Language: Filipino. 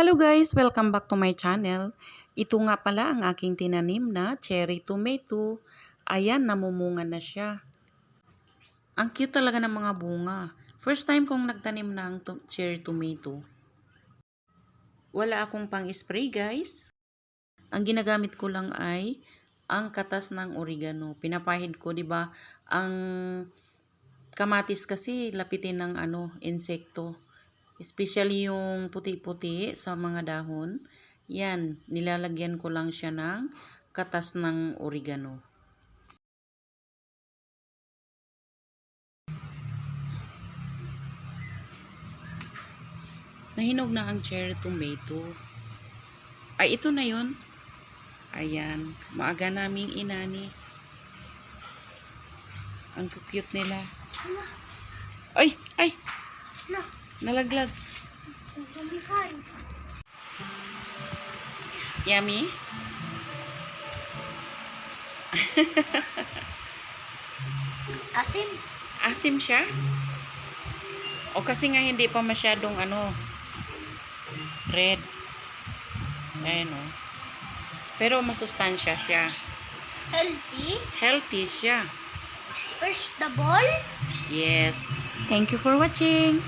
Hello guys! Welcome back to my channel. Ito nga pala ang aking tinanim na cherry tomato. Ayan, namumunga na siya. Ang cute talaga ng mga bunga. First time kong nagtanim ng to- cherry tomato. Wala akong pang-spray guys. Ang ginagamit ko lang ay ang katas ng oregano. Pinapahid ko, 'di ba? Ang kamatis kasi lapitin ng ano, insekto. Especially yung puti-puti sa mga dahon. Yan, nilalagyan ko lang siya ng katas ng oregano. Nahinog na ang cherry tomato. Ay, ito na yun. Ayan, maaga naming inani. Ang cute nila. Ay, ay, Na, nalaglag. Yummy? Asim. Asim siya? O kasi nga hindi pa masyadong ano, red. Ayan o. Pero masustansya siya. Healthy. Healthy siya. Vegetable. Yes. Thank you for watching.